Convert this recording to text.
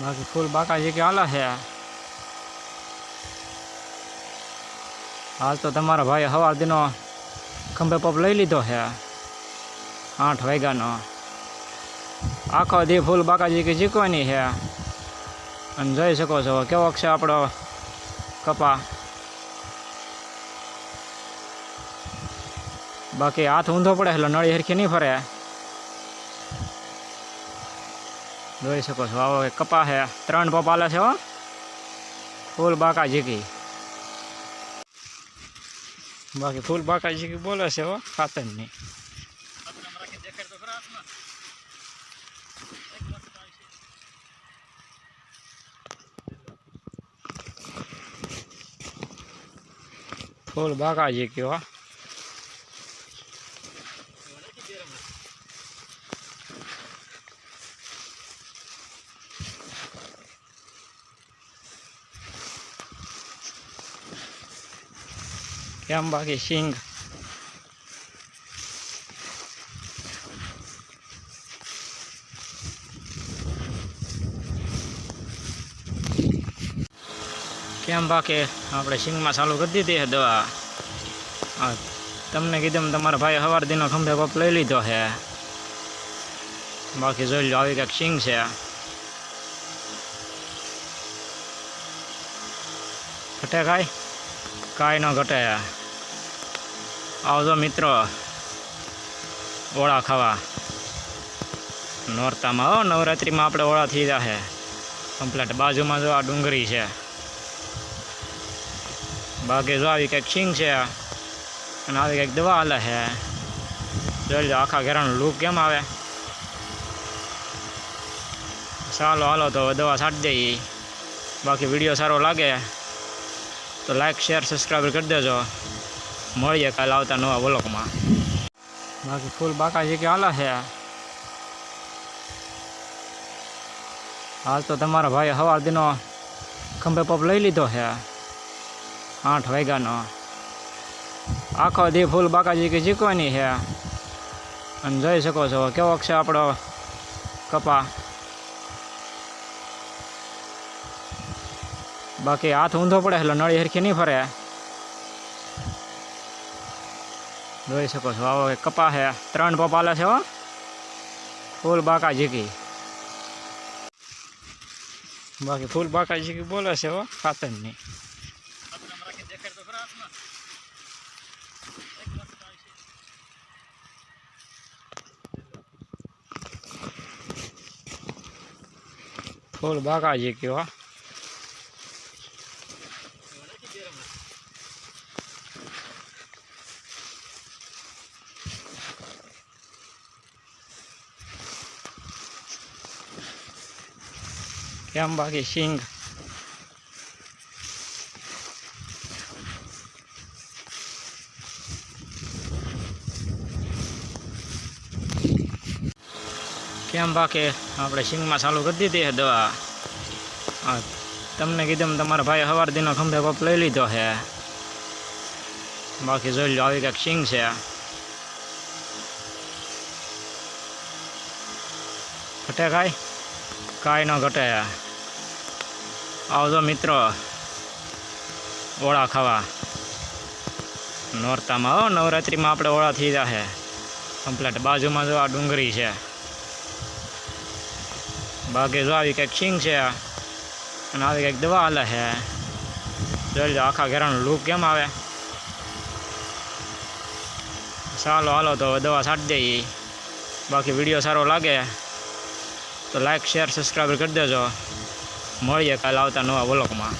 બાકી ફૂલ બાકાજી કે આલા છે. હાલ તો તમારા ભાઈ હવા દીનો ખંભે પપ લઈ લીધો છે. આઠ વાગ્યાનો. આખો દી ફૂલ બાકાજી કે જીકવાની છે. અને જોઈ શકો છો કેવો છે આપણો કપા. બાકી હાથ ઊંધો પડે એટલે નળી હરખી નહીં ફરે. જોઈ શકો છો. આવો કપા છે. ત્રણ પપ આલે છે હો. ફૂલ બાકા જીકી બાકી ફૂલ બાકા જીકી બોલે છે હો ખાતર નહીં ફૂલ બાકા જીકી હો. કેમ બાકી સિંગ કેમ બાકી આપણે સિંગમાં ચાલુ કરી દીધી છે દવા. હા તમને કીધું એમ તમારા ભાઈ સવાર દીનો ખંભે પપ લઈ લીધો છે. બાકી જોઈ લો આવી કંઈક સિંગ છે. ઘટે કાંઈ? કાંઈ ન ઘટે. આવજો મિત્રો. ઓળા ખાવા. નોરતામાં હો, નવરાત્રિમાં આપણે ઓળા થઈ જશે કમ્પ્લેટ બાજુમાં જો આ ડુંગળી છે. બાકી જો આવી કંઈક સિંગ છે અને આવી કંઈક દવા હાલે છે. જોઈ લો આખા ઘેરાનું લૂક કેમ આવે? ચાલો, હાલો, તો દવા છાંટી દઈએ. બાકી વીડિયો સારો લાગે તો લાઈક, શેર, સબસ્ક્રાઈબ કરી દેજો. મળીએ કાલે આવતા નવા બ્લોકમાં બાકી ફૂલ બાકાજી કે આલા છે. હાલ તો તમારા ભાઈ સવાર દીનો ખંભે પપ લઈ લીધો છે. આઠ વાગ્યાનો. આખો દી ફૂલ બાકાજી કે જીકવાની છે. અને જોઈ શકો છો કેવો છે આપણો કપા. બાકી હાથ ઊંધો પડે એટલે નળી હરખી નહીં ફરે. જોઈ શકો છો. આવો કપા છે ત્રણ પપ છે હો. ફૂલ બાકા જીકી બાકી ફૂલ બાકા જીકી બોલે છે હો ખાતરની ફૂલ બાકા જીકી હો. કેમ બાકી સિંગ કેમ બાકી આપણે સિંગમાં ચાલુ કરી દીધી છે દવા હા તમને કીધું એમ તમારા ભાઈ સવાર દીનો ખંભે પપ લઈ લીધો છે બાકી જોઈ લો આવી કંઈક સિંગ છે ઘટે કાંઈ કાંઈ ન ઘટે આવજો મિત્રો, ઓળા ખાવા. નોરતામાં હો, નવરાત્રિમાં આપણે ઓળા થઈ જશે કમ્પ્લેટ બાજુમાં જો આ ડુંગળી છે. બાકી જો આવી કંઈક સિંગ છે અને આવી કંઈક દવા હાલે છે. જોઈ લો આખા ઘેરાનું લુક કેમ આવે. ચાલો, હાલો તો દવા છાંટી દઈએ. બાકી વીડિયો સારો લાગે તો લાઈક, શેર, સબસ્ક્રાઈબ કરી દેજો. મળીએ કાલે આવતા નવા બ્લોકમાં